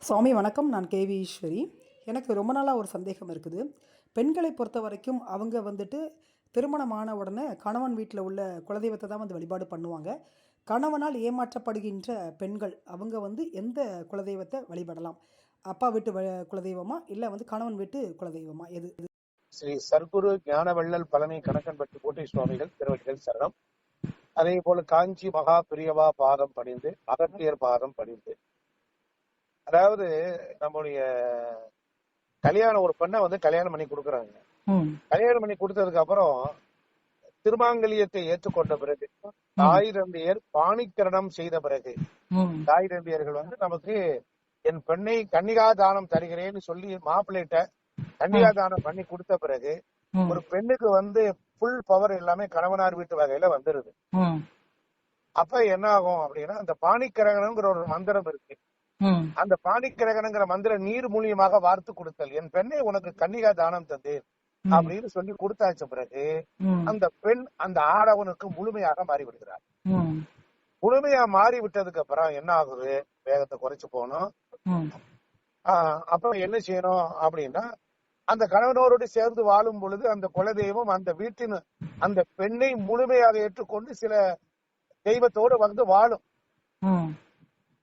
சுவாமி வணக்கம். நான் கேவி ஈஸ்வரி. எனக்கு ரொம்ப நாளாக ஒரு சந்தேகம் இருக்குது. பெண்களை பொறுத்த வரைக்கும் அவங்க வந்துட்டு திருமணமான உடனே கணவன் வீட்டில் உள்ள குலதெய்வத்தை தான் வந்து வழிபாடு பண்ணுவாங்க. கணவனால் ஏமாற்றப்படுகின்ற பெண்கள் அவங்க வந்து எந்த குலதெய்வத்தை வழிபடலாம்? அப்பா வீட்டு வ- குலதெய்வமா? இல்லை வந்து கணவன் வீட்டு குலதெய்வமா? எது ஸ்ரீ சர்க்குரு ஞானவள்ளல் பழனி கணக்கன்பட்டு கோட்டை சுவாமிகள் திருவடிகள் சரணம். அதே போல காஞ்சி மகா பிரியவா பாதம் பணிந்து அகத்தியர் பாதம் பணிந்து. அதாவது நம்முடைய கல்யாணம் ஒரு பெண்ணை வந்து கல்யாணம் பண்ணி கொடுக்குறாங்க. கல்யாணம் பண்ணி கொடுத்ததுக்கு அப்புறம் திருமாங்கல்யத்தை ஏற்றுக்கொண்ட பிறகு தாய் தந்தையர் பாணிக்கரணம் செய்த பிறகு தாய் தந்தையர்கள் வந்து நமக்கு என் பெண்ணை கன்னிகா தானம் தருகிறேன்னு சொல்லி மாப்பிள்ளைகிட்ட கன்னிகா தானம் பண்ணி கொடுத்த பிறகு ஒரு பெண்ணுக்கு வந்து ஃபுல் பவர் எல்லாமே கணவனார் வீட்டு வகையில வந்துருது. அப்ப என்ன ஆகும் அப்படின்னா அந்த பாணிக்கிரகணங்கிற ஒரு மந்திரம் இருக்கு. அந்த பாணிக்கிரகணங்கிற மந்திரம் நீர் மூலியமாக வார்த்து கொடுத்தல். என் பெண்ணை உனக்கு கன்னிகா தானம் தந்தேன் அப்படின்னு சொல்லி கொடுத்தாச்ச பிறகு அந்த பெண் அந்த ஆடவனுக்கு முழுமையாக மாறி விடுகிறார் ம். முழுமையா மாறி விட்டதுக்கு அப்புறம் என்ன ஆகுது? வேகத்தை குறைச்சு போகணும். அப்ப என்ன செய்யணும் அப்படின்னா அந்த கணவனோரோடு சேர்ந்து வாழும் பொழுது அந்த குலதெய்வம் அந்த வீட்டின் அந்த பெண்ணை முழுமையாக ஏற்றுக்கொண்டு சில தெய்வத்தோடு வந்து வாழும்.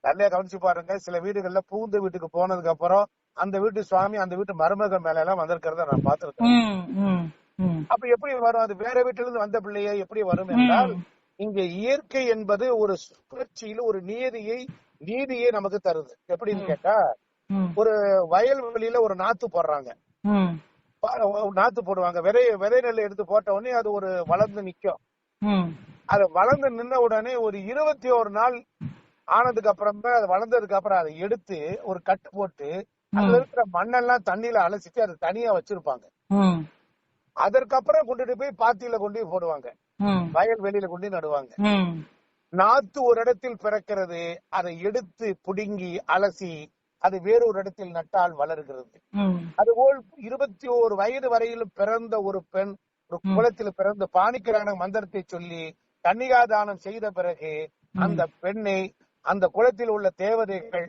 நல்லா கவனிச்சு பாருங்க. சில வீடுகள்ல பூந்த வீட்டுக்கு போனதுக்கு அப்புறம் அந்த வீட்டு சுவாமி அந்த வீட்டு மருமக மேல எல்லாம் வந்திருக்கிறத நான் ம் அப்ப எப்படி வரும்? அது வேற வீட்டுல இருந்து வந்த பிள்ளைய எப்படி வரும் என்றால் இங்க இயற்கை என்பது ஒரு சுழற்சியில ஒரு நீதியை நீதியை நமக்கு தருது. எப்படின்னு கேட்டா ஒரு வயல்வெளியில ஒரு நாத்து போடுறாங்க. நாத்து போடுவாங்க. விதை விதை நெல் எடுத்து போட்ட உடனே அது ஒரு வளர்ந்து நிக்கும். அது வளர்ந்து நின்ன உடனே ஒரு இருபத்தி ஒரு நாள் ஆனதுக்கு அப்புறமே அது வளர்ந்ததுக்கு அப்புறம் அதை எடுத்து ஒரு கட்டு போட்டு அதுல இருக்கிற மண்ணெல்லாம் தண்ணியில அலசிட்டு அதை தனியா வச்சிருப்பாங்க. அதற்கப்புறம் கொண்டுட்டு போய் பாத்தியில கொண்டு போய் போடுவாங்க. வயல் வெளியில கொண்டு நடுவாங்க. நாத்து ஒரு இடத்தில் பிறக்கிறது அதை எடுத்து புடுங்கி அலசி அது வேறொரு இடத்தில் நட்டால் வளர்கிறது. அதுபோல் இருபத்தி ஓரு வயது வரையிலும் பிறந்த ஒரு பெண் ஒரு குலத்தில் பிறந்த பாணிக்கிரான மந்திரத்தை சொல்லி கன்னிகாதானம் செய்த பிறகு அந்த பெண்ணை அந்த குலத்தில் உள்ள தேவதைகள்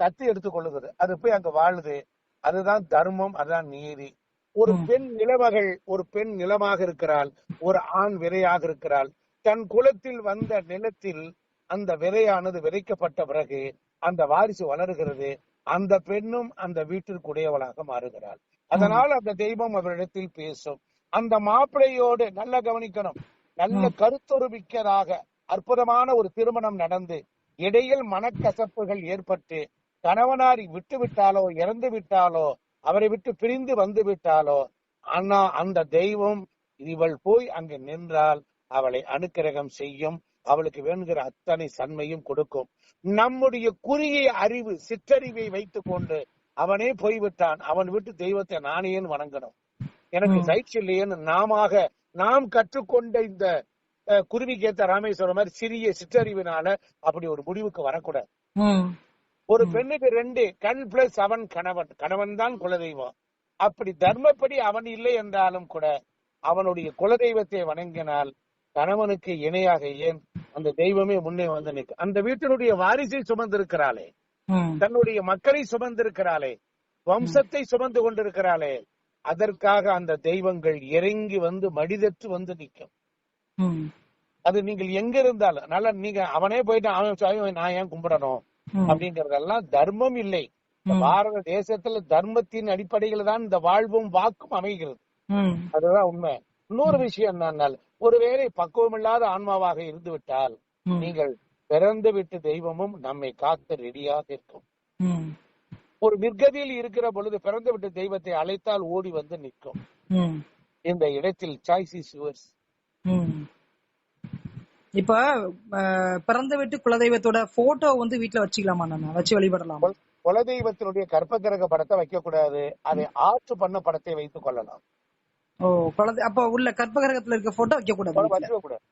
தத்து எடுத்துக் கொள்ளுகிறது. அது போய் அங்க வாழுது. அதுதான் தர்மம் அதுதான் நீதி. ஒரு பெண் நிலமகள் ஒரு பெண் நிலமாக இருக்கிறாள் ஒரு ஆண் விரையாக இருக்கிறாள். தன் குலத்தில் வந்த நிலத்தில் அந்த விதையானது விதைக்கப்பட்ட பிறகு அந்த வாரிசு வளருகிறது. அந்த பெண்ணும் அந்த வீட்டிற்குடையவளாக மாறுகிறாள். அதனால் அந்த தெய்வம் அவரிடத்தில் பேசும். அந்த மாப்பிள்ளையோடு நல்ல கவனிக்கணும். நல்ல கருத்தொரு மிக்கதாக அற்புதமான ஒரு திருமணம் நடந்து இடையில் மனக்கசப்புகள் ஏற்பட்டு கணவனார் விட்டு விட்டாலோ இறந்து விட்டாலோ அவரை விட்டு பிரிந்து வந்து விட்டாலோ ஆனா அந்த தெய்வம் இவள் போய் அங்கு நின்றால் அவளை அனுக்கிரகம் செய்யும். அவளுக்கு வேணுங்கிற அத்தனை சன்மையும் கொடுக்கும். நம்முடைய குறுகிய அறிவு சிற்றறிவை வைத்துக் கொண்டு அவனே போய்விட்டான். அவன் விட்டு தெய்வத்தை நானேன்னு வணங்கணும். எனக்கு சைட்ஸ் இல்லையேன்னு நாமாக நாம் கற்றுக்கொண்ட இந்த அஹ், குருவிக்கேத்த ராமேஸ்வரம் மாதிரி சிறிய சிற்றறிவினால அப்படி ஒரு முடிவுக்கு வரக்கூடாது. ஒரு பெண்ணுக்கு ரெண்டு கண் பிளஸ் அவன் கணவன். கணவன் தான் குலதெய்வம். அப்படி தர்மப்படி அவன் இல்லை என்றாலும் கூட அவனுடைய குலதெய்வத்தை வணங்கினால் கணவனுக்கு இணையாக ஏன் அந்த தெய்வமே முன்னே வந்து நிற்கும். அந்த வீட்டினுடைய வாரிசை சுமந்திருக்கிறாளே. தன்னுடைய மக்களை சுமந்திருக்கிறாளே. வம்சத்தை சுமந்து கொண்டிருக்கிறாளே. அதற்காக அந்த தெய்வங்கள் இறங்கி வந்து மடிதற்று வந்து நிற்கும். அது நீங்கள் எங்க இருந்தாலும் நல்லா நீங்க அவனே போயிட்டு அவன் சாமி நான் ஏன் கும்பிடணும்? அப்படிங்கறதெல்லாம் தர்மம் இல்லை. பாரத தேசத்துல தர்மத்தின் அடிப்படையில தான் இந்த வாழ்வும் வாக்கும் அமைகிறது. அதுதான் உண்மை. இன்னொரு விஷயம் என்னன்னால் ஒருவேளை பக்குவமில்லாத ஆன்மாவாக இருந்து விட்டால். நீங்கள் பிறந்து விட்டு தெய்வமும் நம்மை காக்க ரெடியாக இருக்கும். ஒரு நிர்கதியில் இருக்கிற பொழுது பிறந்து விட்டு தெய்வத்தை அழைத்தால் ஓடி வந்து நிற்கும். இந்த இடத்தில் சாய்ஸ் இஸ் யுவர்ஸ். இப்ப பிறந்த வீட்டு குலதெய்வத்தோட போட்டோ வந்து வீட்ல வச்சுக்கலாமா நம்ம? வச்சு வழிபடலாமா குலதெய்வத்தினுடைய கற்பகிரக படத்தை வைக்க கூடாது அதை ஆற்று பண்ண படத்தை வைத்துக் கொள்ளலாம். ஓ குலதெய் அப்ப உள்ள கற்பகிரகத்துல இருக்க போட்டோ வைக்க கூடாது. வச்சுக்க கூடாது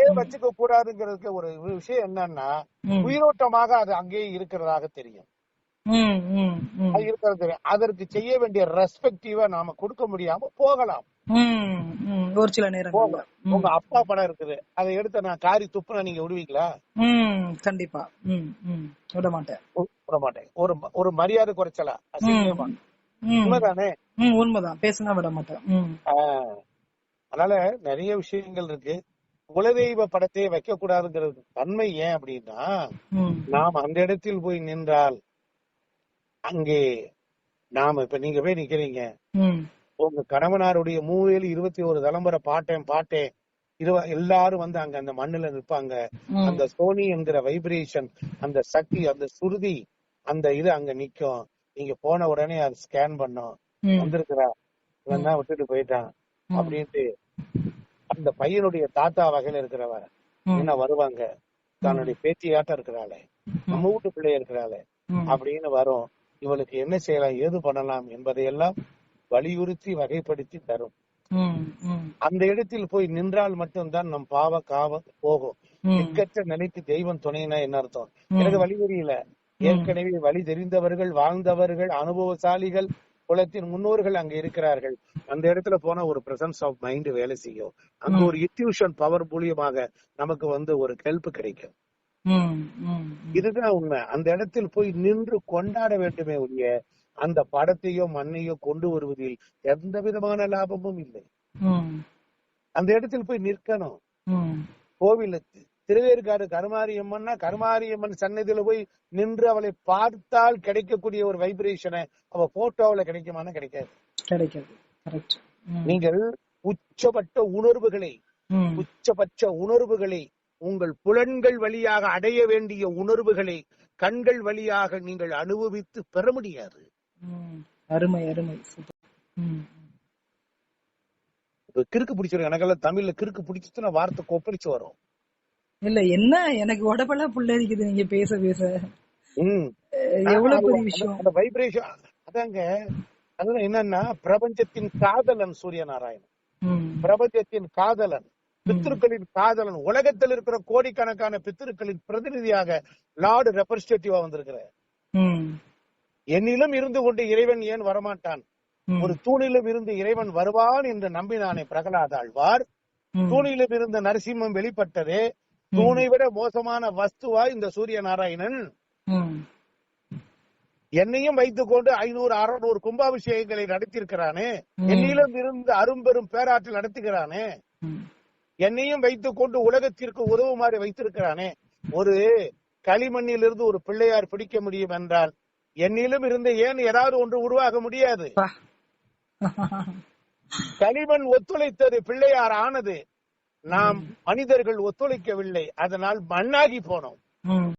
ஏன் வச்சுக்க கூடாதுங்கிறதுக்கு ஒரு விஷயம் என்னன்னா உயிரோட்டமாக அது அங்கேயே இருக்கிறதாக தெரியும். அது இருக்கிறது தெரியும். அதற்கு செய்ய வேண்டிய ரெஸ்பெக்டிவா நாம கொடுக்க முடியாம போகலாம். ஒரு சில நேரங்கள்ல ம். உங்க அப்பா படம் இருக்குது அதை எடுத்து நான் காரி துப்புனா நீங்க விடுவீங்களா கண்டிப்பா. விட மாட்டேன் விட மாட்டேன் ஒரு ஒரு மரியாதை குறைச்சலா. உண்மைதானே உண்மைதான் பேசுனா விட மாட்டேன். அதனால நிறைய விஷயங்கள் இருக்கு குலதெய்வ படத்தை வைக்க கூடாதுங்கிறது தன்மை ஏன் அப்படின்னா. நாம் அந்த இடத்தில் போய் நின்றால் அங்கே நாம இப்ப நீங்க போய் நிக்கிறீங்க. உங்க கணவனாருடைய மூவேலு இருபத்தி ஒரு தலைமுறை பாட்டேன் பாட்டேன் இருவ எல்லாரும் வந்து அங்க அந்த மண்ணுல நிற்பாங்க. அந்த சோனி என்கிற வைப்ரேஷன் அந்த சக்தி அந்த சுருதி அந்த இது அங்க நிக்கும். நீங்க போன உடனே அது ஸ்கேன் பண்ணும். வந்திருக்கிறா. இவன் தான் விட்டுட்டு போயிட்டான். அப்படின்ட்டு அந்த பையனுடைய தாத்தா வகையில இருக்கிறவ ம். என்ன வருவாங்க? தன்னுடைய பேத்தியாட்டம் இருக்கிறாளே. நம்ம வீட்டு பிள்ளை இருக்கிறாளே. அப்படின்னு வரும். இவளுக்கு என்ன செய்யலாம்? ஏது பண்ணலாம்? என்பதையெல்லாம் வலியுறுத்தி வகைப்படுத்தி தரும். அந்த இடத்தில் போய் நின்றால் மட்டும்தான் நம் பாவ காவ போகும். எக்கற்ற நிலைக்கு தெய்வம் துணைனா என்ன அர்த்தம். எனக்கு வழி தெரியல ஏற்கனவே வழி தெரிந்தவர்கள் வாழ்ந்தவர்கள் அனுபவசாலிகள் குலத்தின் முன்னோர்கள் அங்க இருக்கிறார்கள் அந்த இடத்துல போனா ஒரு பிரசன்ஸ் ஆஃப் மைண்ட் வேலை செய்யும் அங்க. ஒரு இன்ட்யூஷன் பவர் மூலியமாக நமக்கு வந்து ஒரு ஹெல்ப் கிடைக்கும். இதுதான் உண்மை அந்த இடத்தில் போய் நின்று கொண்டாட வேண்டுமே ஒழிய அந்த படத்தையோ மண்ணையோ கொண்டு வருவதில் எந்த விதமான லாபமும் இல்லை. அந்த இடத்தில் போய் நிற்கணும். கோவில் திருவேற்காடு கருமாரியம்மன்னா கருமாரியம்மன் சன்னதியில போய் நின்று அவளை பார்த்தால் கிடைக்கக்கூடிய ஒரு வைப்ரேஷனை அவ போட்டோவுல கிடைக்குமானா கிடைக்காது. கிடைக்காது. நீங்கள் உச்சபட்ட உணர்வுகளை. உச்சபட்ச உணர்வுகளை உங்கள் புலன்கள் வழியாக அடைய வேண்டிய உணர்வுகளை கண்கள் வழியாக நீங்கள் அனுபவித்து பெற முடியாது. ம். அருமை அருமை. சூப்பர். ம். இப்ப கிறுக்கு பிடிச்சிரும் எனக்கெல்லாம் தமிழ்ல கிறுக்கு பிடிச்சதுன்னா வார்த்தை கொப்பளிச்சு வரும். இல்ல என்ன? எனக்கு உடம்பெல்லாம் புல்லரிக்குது நீங்க பேச பேச. அஹ் எவ்வளவு பெரிய விஷயம்? அந்த வைப்ரேஷன் அதாங்க அதுதான் என்னன்னா பிரபஞ்சத்தின் காதலன் சூரிய நாராயணன் ம். பிரபஞ்சத்தின் காதலன் பித்திருக்களின் காதலன் உலகத்தில் இருக்கிற கோடிக்கணக்கான பித்திருக்களின் பிரதிநிதியாக லார்டு ரெப்ரஸன்டேட்டிவா வந்திருக்கிற ம். என்னிலும் இருந்து கொண்டு இறைவன் ஏன் வரமாட்டான். ஒரு தூணிலும் இருந்து இறைவன் வருவான் என்று நம்பினானே பிரகலாத ஆழ்வார். தூணிலும் இருந்த நரசிம்மம் வெளிப்பட்டதே தூணை விட மோசமான வஸ்துவா இந்த சூரிய நாராயணன். என்னையும் வைத்துக் கொண்டு ஐநூறு அறுநூறு கும்பாபிஷேகங்களை நடத்தியிருக்கிறானே. என்னிலும் இருந்து அரும்பெரும் பேராற்றல் நடத்துகிறானே. என்னையும் வைத்துக் கொண்டு உலகத்திற்கு உதவுமாறு வைத்திருக்கிறானே ஒரு களிமண்ணில் இருந்து ஒரு பிள்ளையார் பிடிக்க முடியும் என்றால் என்னிலும் இருந்து ஏன் ஏதாவது ஒன்று உருவாக முடியாது. களிமண் ஒத்துழைத்தது பிள்ளையார் ஆனது நாம் மனிதர்கள் ஒத்துழைக்கவில்லை. அதனால் மண்ணாகி போனோம்.